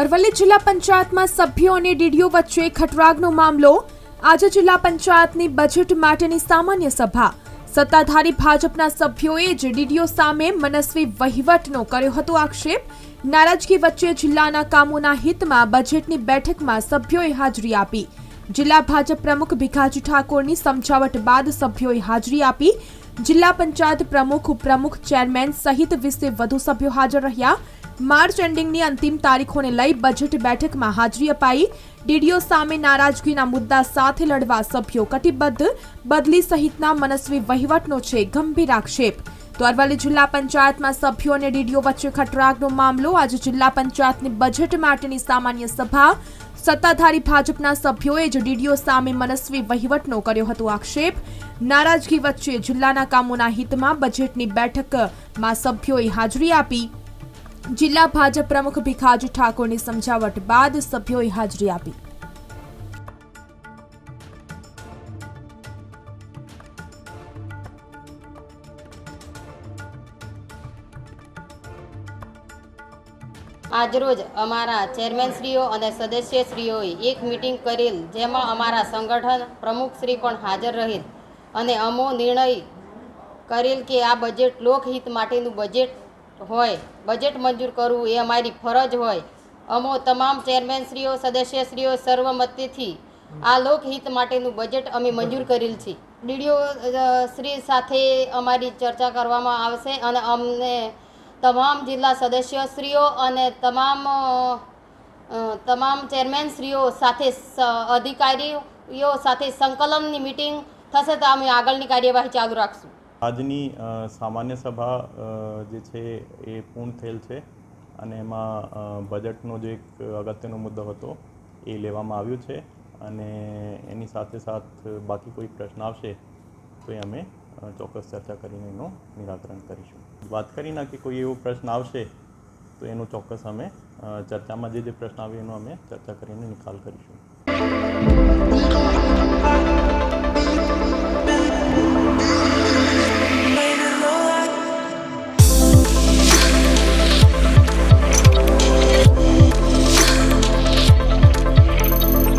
અરવલ્લી જિલ્લા પંચાયતમાં સભ્યો અને ડીડીઓ વચ્ચે ખટરાગનો મામલો. આજે જિલ્લા પંચાયતની બજેટ માટેની સામાન્ય સભા. સત્તાધારી ભાજપના સભ્યોએ જ ડીડીઓ સામે મનસ્વી વહીવટનો કર્યો હતો આક્ષેપ. નારાજગી વચ્ચે જિલ્લાના કામોના હિતમાં બજેટની બેઠકમાં સભ્યોએ હાજરી આપી. જિલ્લા ભાજપ પ્રમુખ ભીખાજી ઠાકોરની સમજાવટ બાદ સભ્યોએ હાજરી આપી. જિલ્લા પંચાયત પ્રમુખ, ઉપપ્રમુખ, ચેરમેન સહિત વીસે વધુ સભ્યો હાજર રહ્યા. માર્ચ એન્ડિંગની અંતિમ તારીખોને લઈ બજેટ બેઠકમાં હાજરી અપાઈ. ડીડીઓ સામે નારાજગીના મુદ્દા સાથે લડવા સભ્યો કટિબદ્ધ. બદલી સહિતના મનસ્વી વહીવટનો છે ગંભીર આક્ષેપ. તો અરવલ્લી જિલ્લા પંચાયતમાં સભ્યો અને ડીડીઓ વચ્ચે ખટરાગનો મામલો. આજે જિલ્લા પંચાયતની બજેટ માટેની સામાન્ય સભા. સત્તાધારી ભાજપના સભ્યોએ જ ડીડીઓ સામે મનસ્વી વહીવટનો કર્યો હતો આક્ષેપ. નારાજગી વચ્ચે જિલ્લાના કામોના હિતમાં બજેટની બેઠકમાં સભ્યોએ હાજરી આપી. જિલ્લા ભાજપ પ્રમુખ ભીખાજી ઠાકોરની સમજાવટ બાદ સભ્યોએ હાજરી આપી. આજરોજ અમારા ચેરમેનશ્રીઓ અને સદસ્યશ્રીઓએ એક મિટિંગ કરેલ, જેમાં અમારા સંગઠન પ્રમુખશ્રી પણ હાજર રહેલ અને અમો નિર્ણય કરેલ કે આ બજેટ લોકહિત માટેનું બજેટ હોય બજેટ મંજૂર કરવું એ અમારી ફરજ હોય. અમો તમામ ચેરમેનશ્રીઓ સદસ્યશ્રીઓ સર્વમતિથી આ લોકહિત માટેનું બજેટ અમે મંજૂર કરેલ છે. ડીડીઓ શ્રી સાથે અમારી ચર્ચા કરવામાં આવશે અને અમને તમામ જિલ્લા સદસ્યશ્રીઓ અને તમામ તમામ ચેરમેનશ્રીઓ સાથે અધિકારીઓ સાથે સંકલનની મિટિંગ થશે તો અમે આગળની કાર્યવાહી ચાલુ રાખશું. આજની સામાન્ય સભા જે છે એ પૂર્ણ થયેલ છે અને એમાં બજેટનો જે એક અગત્યનો મુદ્દો હતો એ લેવામાં આવ્યો છે અને એની સાથે સાથ બાકી કોઈ પ્રશ્ન આવશે તો એ અમે ચોક્કસ ચર્ચા કરીને એનું નિરાકરણ કરીશું. વાત કરી ના કે કોઈ એવો પ્રશ્ન આવશે તો એનો ચોક્કસ અમે ચર્ચામાં જે જે પ્રશ્ન આવે એનો અમે ચર્ચા કરીને નિકાલ કરીશું.